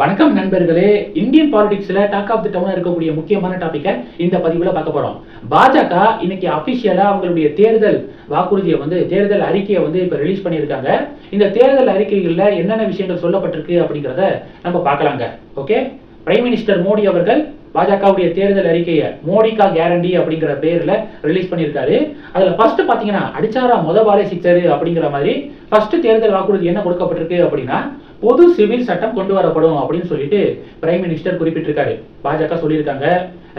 வணக்கம் நண்பர்களே. இந்தியன் பாலிடிக்ஸ்ல டாக் ஆஃப் தி டவுன் இருக்கக்கூடிய முக்கியமான டாபிக்கை இந்த பதிவில் பார்க்க போறோம். பாஜக இன்னைக்கு அபிஷியலா அவங்களுடைய தேர்தல் வாக்குறுதியை வந்து தேர்தல் அறிக்கையை வந்து இப்போ ரிலீஸ் பண்ணியிருக்காங்க. இந்த தேர்தல் அறிக்கைகளில் என்னென்ன விஷயங்கள் சொல்லப்பட்டிருக்கு அப்படிங்கிறத நம்ம பார்க்கலாங்க. ஓகே பிரைம் மினிஸ்டர் மோடி அவர்கள் பாஜகவுடைய தேர்தல் அறிக்கையை மோடிகா கேரண்டி அப்படிங்கிற பேர்ல ரிலீஸ் பண்ணியிருக்காரு. அதுல ஃபர்ஸ்ட் பாத்தீங்கன்னா அடிச்சாரா முத பாலே சிக்ஸரு அப்படிங்கிற மாதிரி ஃபர்ஸ்ட் தேர்தல் வாக்குறுதி என்ன கொடுக்கப்பட்டிருக்கு அப்படின்னா பொது சிவில் சட்டம் கொண்டு வரப்படும் அப்படின்னு சொல்லிட்டு பிரைம் மினிஸ்டர் குறிப்பிட்டிருக்காரு. பாஜக சொல்லியிருக்காங்க.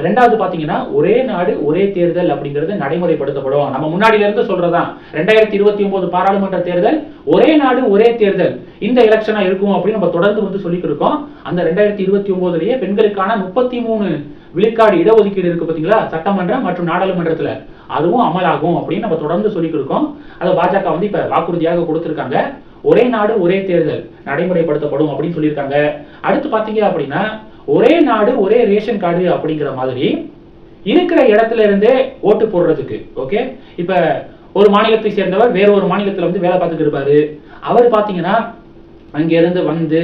ரெண்டாவது பாத்தீங்கன்னா ஒரே நாடு ஒரே தேர்தல் அப்படிங்கிறது நடைமுறைப்படுத்தப்படும். நம்ம முன்னாடில இருந்து சொல்றதான் ரெண்டாயிரத்தி இருபத்தி ஒன்பது பாராளுமன்ற தேர்தல் ஒரே நாடு ஒரே தேர்தல். இந்த எலெக்ஷனா இருக்கும் அப்படின்னு நம்ம தொடர்ந்து வந்து சொல்லிட்டு இருக்கோம் அந்த ரெண்டாயிரத்தி இருபத்தி ஒன்பதுலயே பெண்களுக்கான முப்பத்தி மூணு விழுக்காடு இடஒதுக்கீடு இருக்கு பாத்தீங்களா? சட்டமன்றம் மற்றும் நாடாளுமன்றத்துல. அதுவும் அமலாகும் அப்படின்னு நம்ம தொடர்ந்து சொல்லிட்டு இருக்கோம் அதை பாஜக வந்து இப்ப வாக்குறுதியாக கொடுத்திருக்காங்க. ஒரே நாடு ஒரே தேர்தல் நடைமுறைப்படுத்தப்படும் அப்படின்னு சொல்லியிருக்காங்க. அடுத்து பார்த்தீங்க அப்படின்னா ஒரே நாடு ஒரே ரேஷன் கார்டு அப்படிங்கிற மாதிரி இருக்கிற இடத்துல இருந்தே ஓட்டு போடுறதுக்கு ஓகே இப்போ ஒரு மாநிலத்தை சேர்ந்தவர் வேற ஒரு மாநிலத்தில் வந்து வேலை பார்த்துட்டு இருப்பாரு. அவர் பார்த்தீங்கன்னா அங்கேருந்து வந்து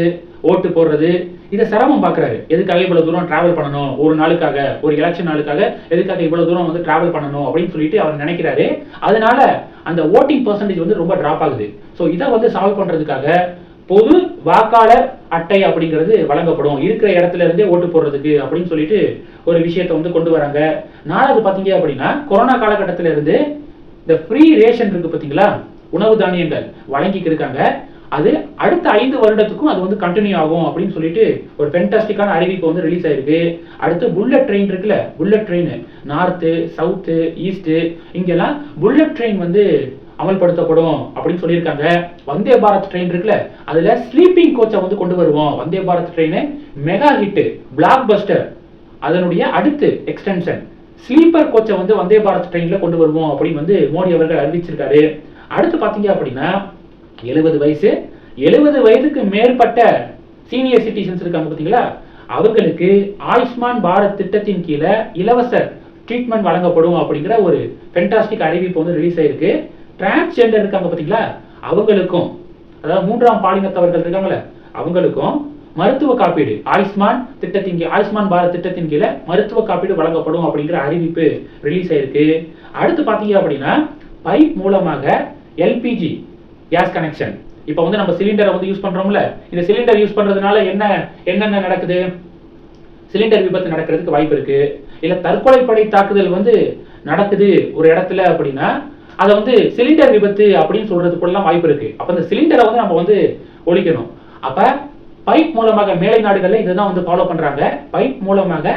ஓட்டு போடுறது. இதை சிரமம் பார்க்கறாரு. எதுக்காக இவ்வளவு தூரம் டிராவல் பண்ணணும்? ஒரு நாளுக்காக ஒரு எலெக்ஷன் நாளுக்காக எதுக்காக இவ்வளவு தூரம் வந்து டிராவல் பண்ணணும் அப்படின்னு சொல்லிட்டு அவர் நினைக்கிறாரு. அதனால அந்த ஓட்டிங் பர்சன்டேஜ் வந்து ரொம்ப டிராப் ஆகுது. ஸோ இதை வந்து சால்வ் பண்றதுக்காக பொது வாக்காளர் அட்டை அப்படிங்கிறது வழங்கப்படும். இருக்கிற இடத்துல இருந்தே ஓட்டு போடுறதுக்கு அப்படின்னு சொல்லிட்டு ஒரு விஷயத்தை வந்து கொண்டு வராங்க. நாலாவது பாத்தீங்க அப்படின்னா கொரோனா காலகட்டத்தில இருந்து இந்த ஃப்ரீ ரேஷன் இருக்கு பாத்தீங்களா உணவு தானியங்கள் வழங்கிட்டு இருக்காங்க. அது அடுத்த ஐந்து வருடத்துக்கும் அது வந்து கண்டினியூ ஆகும் அப்படின்னு சொல்லிட்டு ஒரு ஃபென்டாஸ்டிக்கான அறிவிப்பு வந்து ரிலீஸ் ஆயிருக்கு. அடுத்து புல்லட் ட்ரெயின் இருக்குல்ல bullet train north south east இங்கெல்லாம் புல்லட் ட்ரெயின் வந்து அமல்படுத்தப்படும் அப்படின்னு சொல்லியிருக்காங்க. வந்தே பாரத் ட்ரெயின் இருக்குல்ல அதுல ஸ்லீப்பிங் கோச்சை வந்து கொண்டு வருவோம். Vande Bharat train mega hit blockbuster அதனுடைய அடுத்து எக்ஸ்டென்ஷன் ஸ்லீப்பர் கோச்சை வந்து வந்தே பாரத் ட்ரெயின்ல கொண்டு வருவோம் அப்படின்னு வந்து மோடி அவர்கள் அறிவிச்சிருக்காரு. அடுத்து பாத்தீங்க அப்படின்னா எழுபது வயசு எழுபது வயதுக்கு மேற்பட்ட சீனியர் சிட்டிசன்ஸ் இருக்காங்க பார்த்தீங்களா? அவர்களுக்கு ஆயுஷ்மான் பாரத் திட்டத்தின் கீழே இலவச ட்ரீட்மெண்ட் வழங்கப்படும் அப்படிங்கிற ஒரு ஃபென்டாஸ்டிக் அறிவிப்பு வந்து ரிலீஸ் ஆயிருக்கு. டிரான்ஸ்ஜெண்டர் இருக்காங்க பார்த்தீங்களா? அவங்களுக்கும் அதாவது மூன்றாம் பாலினத்தவர்கள் இருக்காங்கல்ல அவங்களுக்கும் மருத்துவ காப்பீடு ஆயுஷ்மான் திட்டத்தின் கீழ் ஆயுஷ்மான் பாரத் திட்டத்தின் கீழே மருத்துவ காப்பீடு வழங்கப்படும் அப்படிங்கிற அறிவிப்பு ரிலீஸ் ஆயிருக்கு. அடுத்து பார்த்தீங்க அப்படின்னா பைப் மூலமாக எல்பிஜி கேஸ் கனெக்ஷன் இப்போ வந்து நம்ம சிலிண்டரை வந்து யூஸ் பண்றோம்ல இந்த சிலிண்டர் யூஸ் பண்றதுனால என்ன என்னென்ன நடக்குது? சிலிண்டர் விபத்து நடக்கிறதுக்கு வாய்ப்பு இருக்கு. இல்ல தற்கொலைப்படை தாக்குதல் வந்து நடக்குது ஒரு இடத்துல அப்படின்னா அதை வந்து சிலிண்டர் விபத்து அப்படின்னு சொல்றதுக்குள்ளலாம் வாய்ப்பு இருக்கு. அப்ப இந்த சிலிண்டரை வந்து நம்ம வந்து ஒழிக்கணும். அப்ப பைப் மூலமாக மேலை நாடுகள்ல இதுதான் வந்து ஃபாலோ பண்றாங்க. பைப் மூலமாக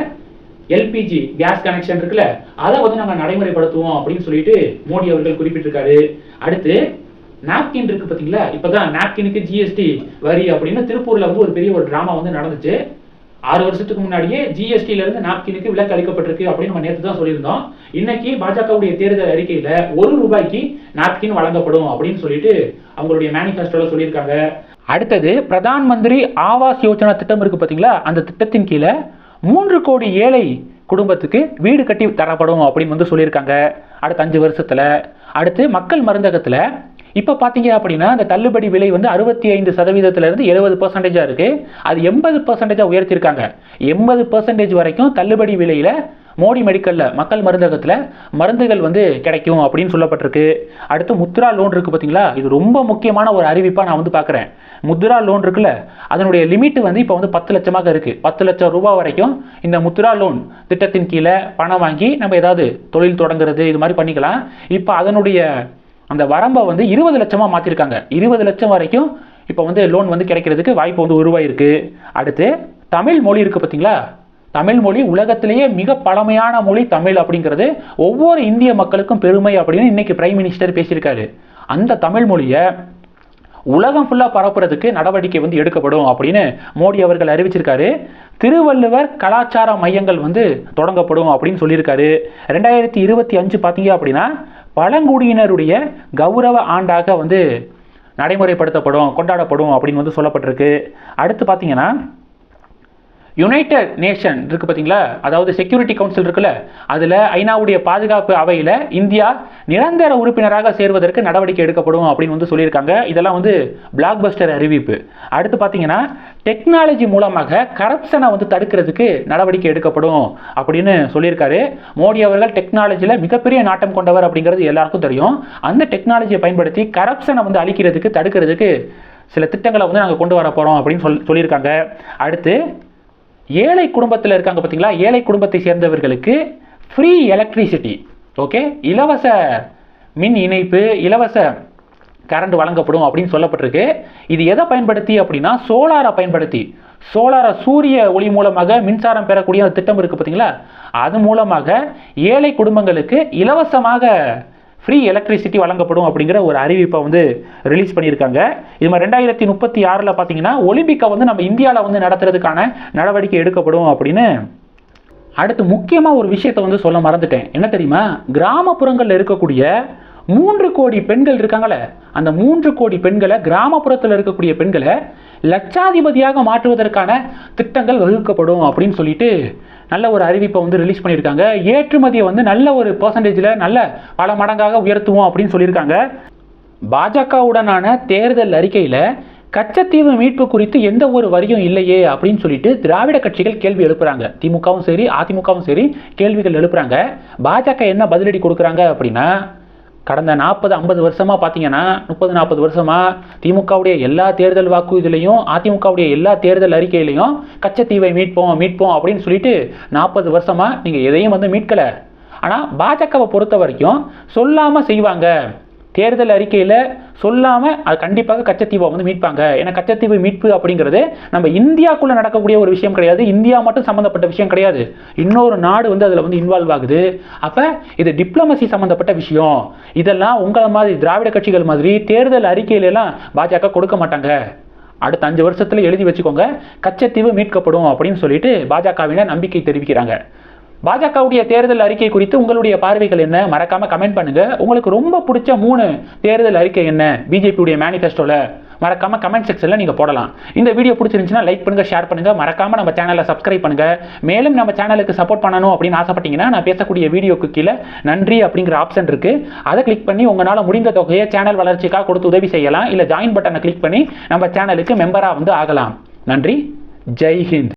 எல்பிஜி கேஸ் கனெக்ஷன் இருக்குல்ல அதை வந்து நாங்க நடைமுறைப்படுத்துவோம் அப்படின்னு சொல்லிட்டு மோடி அவர்கள் குறிப்பிட்டிருக்காரு. அடுத்து நாப்கின் இருக்கு பார்த்தீங்களா இப்போதான் நாப்கினுக்கு ஜிஎஸ்டி வரி அப்படின்னு திருப்பூர்ல வந்து ஒரு பெரிய ஒரு டிராமா வந்து நடந்துச்சு. ஆறு வருஷத்துக்கு முன்னாடியே ஜிஎஸ்டியில இருந்து நாப்கினுக்கு விலக்கு அளிக்கப்பட்டிருக்கு அப்படின்னு நம்ம நேற்று தான் சொல்லியிருந்தோம். இன்னைக்கு பாஜகவுடைய தேர்தல் அறிக்கையில ஒரு ரூபாய்க்கு நாப்கின் வழங்கப்படும் அப்படின்னு சொல்லிட்டு அவங்களுடைய மேனிஃபெஸ்டோல சொல்லியிருக்காங்க. அடுத்தது பிரதான் மந்திரி ஆவாஸ் யோஜனா திட்டம் இருக்கு பார்த்தீங்களா அந்த திட்டத்தின் கீழே மூன்று கோடி ஏழை குடும்பத்துக்கு வீடு கட்டி தரப்படும் அப்படின்னு வந்து சொல்லியிருக்காங்க. அடுத்த அஞ்சு வருஷத்தில். அடுத்து மக்கள் மருந்தகத்தில் இப்போ பார்த்தீங்க அப்படின்னா அந்த தள்ளுபடி விலை வந்து அறுபத்தி ஐந்து சதவீதத்திலிருந்து எழுபது பர்சன்டேஜாக இருக்குது அது எண்பது பர்சன்டேஜாக உயர்த்திருக்காங்க. எண்பது பர்சன்டேஜ் வரைக்கும் தள்ளுபடி விலையில் மோடி மெடிக்கலில் மக்கள் மருந்தகத்தில் மருந்துகள் வந்து கிடைக்கும் அப்படின்னு சொல்லப்பட்டிருக்கு. அடுத்து முத்ரா லோன் இருக்குது பார்த்தீங்களா இது ரொம்ப முக்கியமான ஒரு அறிவிப்பாக நான் வந்து பார்க்குறேன் முத்ரா லோன் இருக்குல்ல அதனுடைய லிமிட் வந்து இப்போ வந்து பத்து லட்சமாக இருக்குது பத்து லட்சம் ரூபா வரைக்கும் இந்த முத்ரா லோன் திட்டத்தின் கீழே பணம் வாங்கி நம்ம ஏதாவது தொழில் தொடங்குறது இது மாதிரி பண்ணிக்கலாம். இப்போ அதனுடைய அந்த வரம்பை வந்து இருபது லட்சமாக மாற்றிருக்காங்க இருபது லட்சம் வரைக்கும் இப்போ வந்து லோன் வந்து கிடைக்கிறதுக்கு வாய்ப்பு வந்து உருவாயிருக்கு அடுத்து தமிழ் மொழி இருக்குது பார்த்தீங்களா தமிழ் மொழி உலகத்திலேயே மிக பழமையான மொழி தமிழ் அப்படிங்கிறது ஒவ்வொரு இந்திய மக்களுக்கும் பெருமை அப்படின்னு இன்னைக்கு பிரைம் மினிஸ்டர் பேசியிருக்காரு. அந்த தமிழ் மொழியை உலகம் ஃபுல்லாக பரப்புறதுக்கு நடவடிக்கை வந்து எடுக்கப்படும் அப்படின்னு மோடி அவர்கள் அறிவிச்சிருக்காரு. திருவள்ளுவர் கலாச்சார மையங்கள் வந்து தொடங்கப்படும் அப்படின்னு சொல்லியிருக்காரு. ரெண்டாயிரத்தி இருபத்தி அஞ்சு பார்த்தீங்க அப்படின்னா பழங்குடியினருடைய கௌரவ ஆண்டாக வந்து நடைமுறைப்படுத்தப்படும் கொண்டாடப்படும் அப்படின்னு வந்து சொல்லப்பட்டிருக்கு. அடுத்து பார்த்தீங்கன்னா யுனைடெட் நேஷன் இருக்குது பார்த்தீங்களா? அதாவது செக்யூரிட்டி கவுன்சில் இருக்குல்ல? அதில் ஐநாவுடைய பாதுகாப்பு அவையில் இந்தியா நிரந்தர உறுப்பினராக சேர்வதற்கு நடவடிக்கை எடுக்கப்படும் அப்படின்னு வந்து சொல்லியிருக்காங்க. இதெல்லாம் வந்து பிளாக் பஸ்டர் அறிவிப்பு. அடுத்து பார்த்தீங்கன்னா டெக்னாலஜி மூலமாக கரப்ஷனை வந்து தடுக்கிறதுக்கு நடவடிக்கை எடுக்கப்படும் அப்படின்னு சொல்லியிருக்காரு. மோடி அவர்கள் டெக்னாலஜியில் மிகப்பெரிய நாட்டம் கொண்டவர் அப்படிங்கிறது எல்லாருக்கும் தெரியும். அந்த டெக்னாலஜியை பயன்படுத்தி கரப்ஷனை வந்து அழிக்கிறதுக்கு தடுக்கிறதுக்கு சில திட்டங்களை வந்து நாங்கள் கொண்டு வர போகிறோம் அப்படின்னு சொல் சொல்லியிருக்காங்க. அடுத்து ஏழை குடும்பத்தில் இருக்காங்க பார்த்தீங்களா ஏழை குடும்பத்தை சேர்ந்தவர்களுக்கு ஃப்ரீ எலக்ட்ரிசிட்டி ஓகே இலவச மின் இணைப்பு இலவச கரண்ட் வழங்கப்படும் அப்படின்னு சொல்லப்பட்டிருக்கு. இது எதை பயன்படுத்தி அப்படின்னா சோலாரை பயன்படுத்தி. சோலாரை சூரிய ஒளி மூலமாக மின்சாரம் பெறக்கூடிய அந்த திட்டம் இருக்குது பார்த்தீங்களா? அது மூலமாக ஏழை குடும்பங்களுக்கு இலவசமாக ஃப்ரீ எலக்ட்ரிசிட்டி வழங்கப்படும் அப்படிங்கிற ஒரு அறிவிப்பை வந்து ரிலீஸ் பண்ணியிருக்காங்க. இது மாதிரி ரெண்டாயிரத்தி முப்பத்தி ஆறில் பார்த்தீங்கன்னா ஒலிம்பிக்கை வந்து நம்ம இந்தியாவில் வந்து நடத்துறதுக்கான நடவடிக்கை எடுக்கப்படும் அப்படின்னு அடுத்து முக்கியமாக ஒரு விஷயத்தை வந்து சொல்ல மறந்துட்டேன். என்ன தெரியுமா? கிராமப்புறங்களில் இருக்கக்கூடிய மூன்று கோடி பெண்கள் இருக்காங்களே அந்த மூன்று கோடி பெண்களை கிராமப்புறத்தில் இருக்கக்கூடிய பெண்களை லட்சாதிபதியாக மாற்றுவதற்கான திட்டங்கள் வகுக்கப்படும் அப்படின்னு சொல்லிட்டு நல்ல ஒரு அறிவிப்பை வந்து ரிலீஸ் பண்ணியிருக்காங்க. ஏற்றுமதியை வந்து நல்ல ஒரு பர்சன்டேஜில் நல்ல பல மடங்காக உயர்த்துவோம் அப்படின்னு சொல்லியிருக்காங்க. பாஜகவுடனான தேர்தல் அறிக்கையில் கச்சத்தீவு மீட்பு குறித்து எந்த ஒரு வரியும் இல்லையே அப்படின்னு சொல்லிட்டு திராவிட கட்சிகள் கேள்வி எழுப்புறாங்க. திமுகவும் சரி அதிமுகவும் சரி கேள்விகள் எழுப்புறாங்க. பாஜக என்ன பதிலடி கொடுக்குறாங்க அப்படின்னா கடந்த நாற்பது ஐம்பது வருஷமாக பார்த்தீங்கன்னா முப்பது நாற்பது வருஷமாக திமுகவுடைய எல்லா தேர்தல் வாக்கு இதுலையும் அதிமுகவுடைய எல்லா தேர்தல் அறிக்கையிலையும் கச்சத்தீவை மீட்போம் மீட்போம் அப்படின்னு சொல்லிட்டு நாற்பது வருஷமாக நீங்கள் எதையும் வந்து மீட்கலை. ஆனால் பாஜகவை பொறுத்த வரைக்கும் சொல்லாமல் செய்வாங்க. தேர்தல் அறிக்கையில் சொல்லாமல் அது கண்டிப்பாக கச்சத்தீவை வந்து மீட்பாங்க. ஏன்னா கச்சத்தீவு மீட்பு அப்படிங்கிறது நம்ம இந்தியாக்குள்ளே நடக்கக்கூடிய ஒரு விஷயம் கிடையாது. இந்தியா மட்டும் சம்மந்தப்பட்ட விஷயம் கிடையாது. இன்னொரு நாடு வந்து அதில் வந்து இன்வால்வ் ஆகுது. அப்போ இது டிப்ளமசி சம்மந்தப்பட்ட விஷயம். இதெல்லாம் உங்களை மாதிரி திராவிட கட்சிகள் மாதிரி தேர்தல் அறிக்கையிலலாம் பாஜக கொடுக்க மாட்டாங்க. அடுத்த அஞ்சு வருஷத்தில் எழுதி வச்சுக்கோங்க. கச்சத்தீவு மீட்கப்படும் அப்படின்னு சொல்லிட்டு பாஜகவினர் நம்பிக்கை தெரிவிக்கிறாங்க. பாஜகவுடைய தேர்தல் அறிக்கை குறித்து உங்களுடைய பார்வைகள் என்ன? மறக்காம கமெண்ட் பண்ணுங்க. உங்களுக்கு ரொம்ப பிடிச்ச மூணு தேர்தல் அறிக்கை என்ன? பிஜேபியுடைய மேனிஃபெஸ்டோல மறக்காம கமெண்ட் செக்ஷன்ல நீங்க போடலாம். இந்த வீடியோ பிடிச்சிருந்துச்சுன்னா லைக் பண்ணுங்க ஷேர் பண்ணுங்க. மறக்காம நம்ம சேனலை சப்ஸ்கிரைப் பண்ணுங்க. மேலும் நம்ம சேனலுக்கு சப்போர்ட் பண்ணணும் அப்படின்னு ஆசைப்பட்டீங்கன்னா நான் பேசக்கூடிய வீடியோக்கு கீழே நன்றி அப்படிங்கிற ஆப்ஷன் இருக்கு. அதை கிளிக் பண்ணி உங்களால் முடிந்த தொகையை சேனல் வளர்ச்சிக்காக கொடுத்து உதவி செய்யலாம். இல்லை ஜாயின் பட்டனை கிளிக் பண்ணி நம்ம சேனலுக்கு மெம்பராக வந்து ஆகலாம். நன்றி. ஜெய்ஹிந்த்